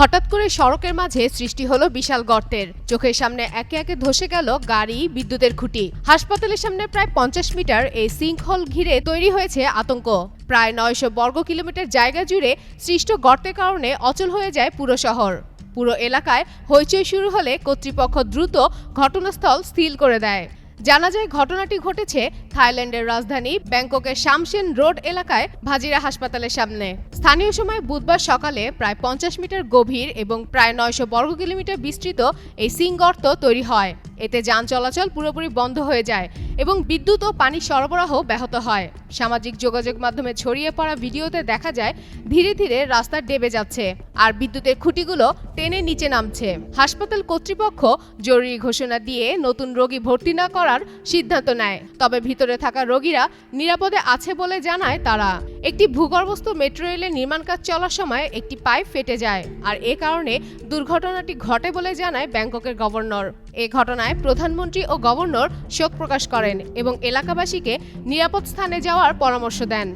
হঠাৎ করে সড়কের মাঝে সৃষ্টি হলো বিশাল গর্তের। চোখের সামনে একে একে ধসে গেল গাড়ি, বিদ্যুতের খুঁটি। হাসপাতালের সামনে প্রায় পঞ্চাশ মিটার এই সিঙ্কহল ঘিরে তৈরি হয়েছে আতঙ্ক। প্রায় নয়শো বর্গ কিলোমিটার জায়গা জুড়ে সৃষ্ট গর্তের কারণে অচল হয়ে যায় পুরো শহর। পুরো এলাকায় হইচই শুরু হলে কর্তৃপক্ষ দ্রুত ঘটনাস্থল স্থির করে দেয়। জানা যায় ঘটনাটি ঘটেছে থাইল্যান্ডের রাজধানী ব্যাংককের শামসেন রোড এলাকায় ভাজিরা হাসপাতালের সামনে। স্থানীয় সময় বুধবার সকালে প্রায় পঞ্চাশ মিটার গভীর এবং প্রায় নয়শো বর্গ কিলোমিটার বিস্তৃত এই সিং গর্ত তৈরি হয়। এতে যান চলাচল পুরোপুরি বন্ধ হয়ে যায় এবং বিদ্যুৎ ও পানি সরবরাহ ব্যাহত হয়। সামাজিক যোগাযোগ মাধ্যমে ছড়িয়ে পড়া ভিডিওতে দেখা যায়, ধীরে ধীরে রাস্তা ডেবে যাচ্ছে আর বিদ্যুতের খুঁটিগুলো টেনে নিচে নামছে। হাসপাতাল কর্তৃপক্ষ জরুরি ঘোষণা দিয়ে নতুন রোগী ভর্তি না করার সিদ্ধান্ত নেয়। তবে ভিতরে থাকা রোগীরা নিরাপদে আছে বলে জানায় তারা। একটি ভূগর্ভস্থ মেট্রো রেলের নির্মাণ কাজ চলার সময় একটি পাইপ ফেটে যায়। আর এ কারণে দুর্ঘটনাটি ঘটে বলে জানায় ব্যাংককের গভর্নর। এ ঘটনায় প্রধানমন্ত্রী ও গভর্নর শোক প্রকাশ করেন এবং এলাকাবাসীকে নিরাপদ স্থানে যাওয়ার পরামর্শ দেন।